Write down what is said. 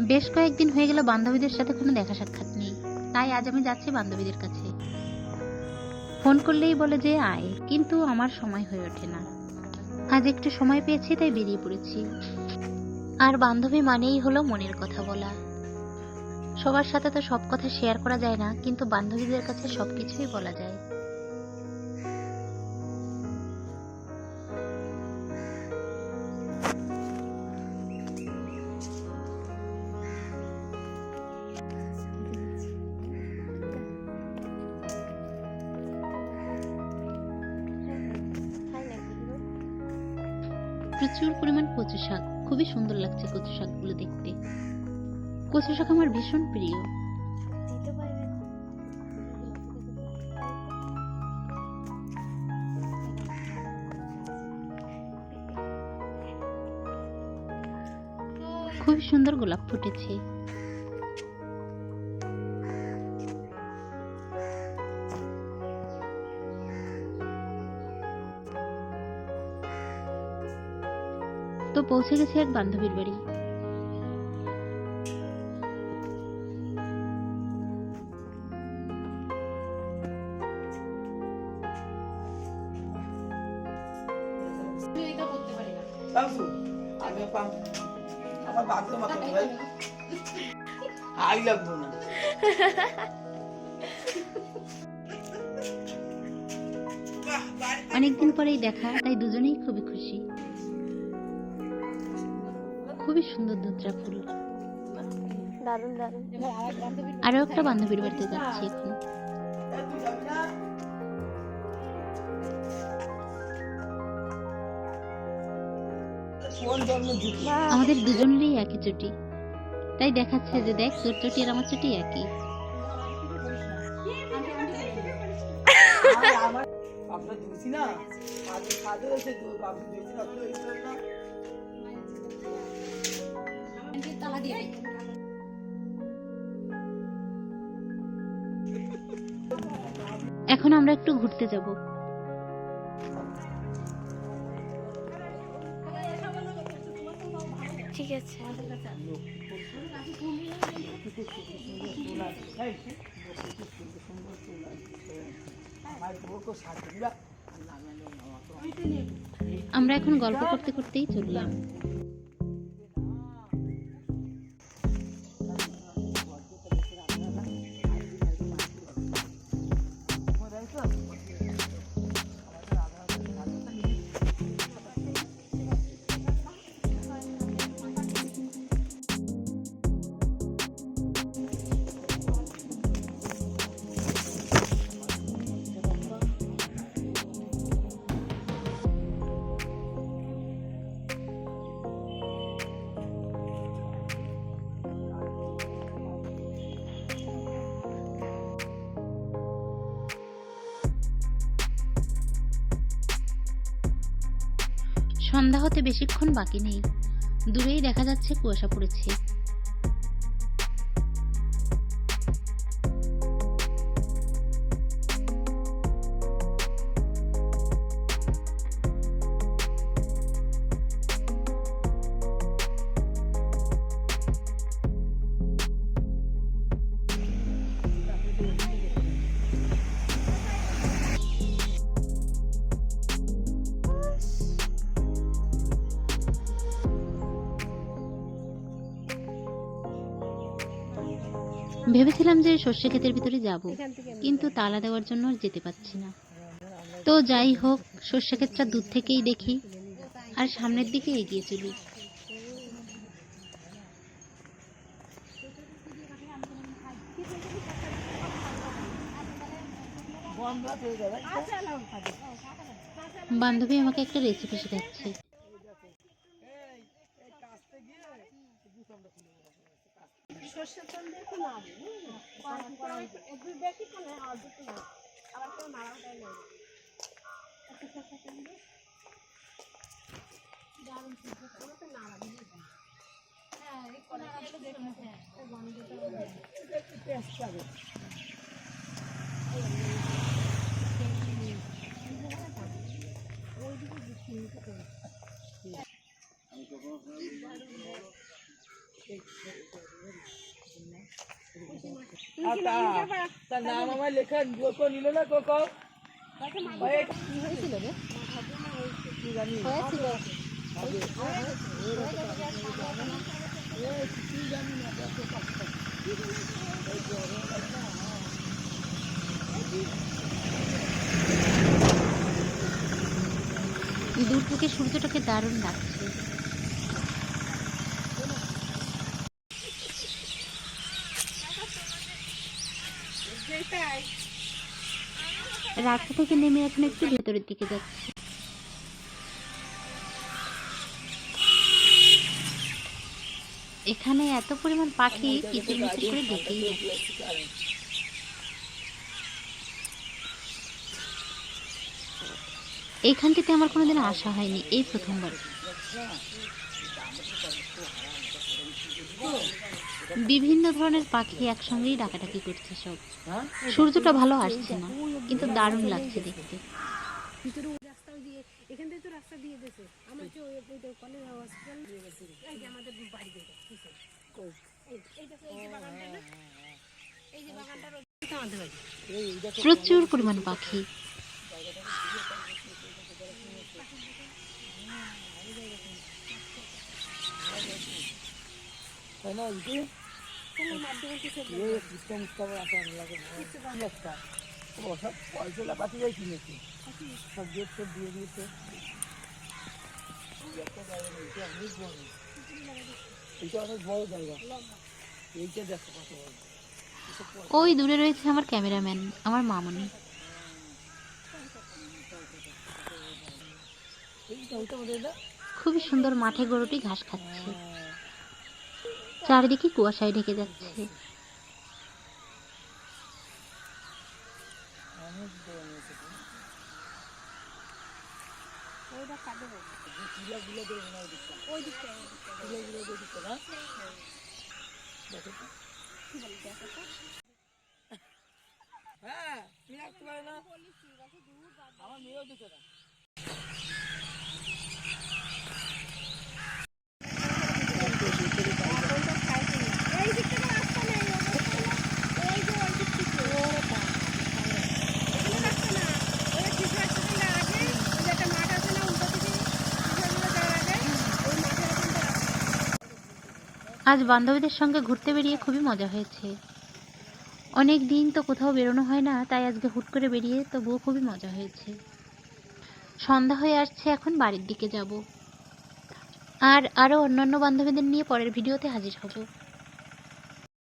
বেশ কয়েকদিন হয়ে গেল বান্ধবীদের সাথে কোনো দেখা সাক্ষাৎ নেই। তাই আজ আমি যাচ্ছি বান্ধবীদের কাছে। ফোন করলেই বলে যে, আয়। কিন্তু আমার সময় হয়ে ওঠে না। আজ একটু সময় পেয়েছি, তাই বেরিয়ে পড়েছি। আর বান্ধবী মানেই হলো মনের কথা বলা। সবার সাথে তো সব কথা শেয়ার করা যায় না, কিন্তু বান্ধবীদের কাছে সবকিছুই বলা যায়। প্রচুর পরিমাণ কচু শাক। খুবই সুন্দর লাগছে কচু শাকগুলো দেখতে। কচু শাক আমার ভীষণ প্রিয়। খুব সুন্দর গোলাপ ফুটেছে। পৌঁছে গেছি এক বান্ধবীর বাড়ি। আমার মাথা ভাই লাগবো না। অনেকদিন পরেই দেখা তাই দুজনেই খুবই খুবই সুন্দর দুধরা ফুল। আরও একটা বান্ধবীর বাড়িতে যাচ্ছি এখন। আমাদের দুজনেরই একই চুটি। তাই দেখাচ্ছে যে দেখ তোর চুটি আর আমার চুটি একই। আমার না? এখন আমরা একটু ঘুরতে যাব। ঠিক আছে। আমার এখন গল্প করতে করতেই চললাম। সন্ধ্যা হতে বেশিক্ষণ বাকি নেই। দূরেই দেখা যাচ্ছে কুয়াশা পড়েছে। ভেবেছিলাম যে সর্ষে ক্ষেতের ভিতরে যাব কিন্তু তালা দেওয়ার জন্য যেতে পারছি না। তো যাই হোক সর্ষে ক্ষেতটা দূর থেকেই দেখি আর সামনের দিকে এগিয়ে চলি। বান্ধবী আমাকে একটা রেসিপি শেখাচ্ছে। সর্ষের তেল দিয়ে একটু নাড়ি দুই বেশি করে আর দুটো না। আবার কেউ নাড়াও দেয় না দারুণ সিদ্ধ করে তো নাড়া দিয়ে হ্যাঁ নাড়া দিলে দেখুন হ্যাঁ একটু টেস্ট পাবে। তার নাম আমার লেখা কোকো নিল না কোকো ওই কি হয়েছিল রে? কি হয়েছিল। দূর থেকে সূর্যটাকে দারুণ লাগছে। রাস্তা থেকে নেমে এখন একটু ভেতরের দিকে যাচ্ছি এখানে এত পরিমাণ পাখি কিচির মিচির করে ডেকেই এইখানটিতে আমার কোনোদিন আসা হয়নি, এই প্রথমবার। বিভিন্ন ধরনের পাখি একসঙ্গেই ডাকাডাকি করছে সব। সূর্যটা ভালো আসছে না, কিন্তু দারুণ লাগছে দেখতে। প্রচুর পরিমাণ পাখি। তাই না সব পয়সা পাতি যাই কিনেছে সব গেট দিয়ে দিয়েছে। এই একটা জায়গা না, এইটা অনেক বড়। এইটা অনেক বড় জায়গা। এইটা দেখো কত বড়। ওই দূরে রয়েছে আমার ক্যামেরাম্যান? আমার মামনি। খুবই সুন্দর মাঠে গরুটি ঘাস খাচ্ছে। চারিদিকে কুয়াশায় ঢেকে যাচ্ছে তো। ওইটা কাটে এই টিলাগুলো দেবে না ওই দিকটা ওই দিকটায় ওই দিকটায় টিলাগুলো ওই দিকটা না দেখো তো। কি বলি দেখো তো হ্যাঁ তুমি আসতে পারে না আমার মেয়েও দিতে না ওইটা সাইডে না। এই দিক থেকে রাস্তা নেই ওই যে ওই দিক থেকে এখানে রাস্তা না ওই কিছু একটা না আগে ওই যে একটা মাঠ আছে না উল্টো দিকে কিছুগুলো যাওয়ার আগে ওই মাঠের ওখানটা রাস্তা আজ বান্ধবীদের সঙ্গে ঘুরতে বেরিয়ে খুবই মজা হয়েছে। অনেক দিন তো কোথাও বেরোনো হয় না, তাই আজকে হুট করে বেরিয়ে তো বউ খুবই মজা হয়েছে। সন্ধ্যা হয়ে আসছে, এখন বাড়ির দিকে যাব। আর আরও অন্যান্য বান্ধবীদের নিয়ে পরের ভিডিওতে হাজির হব।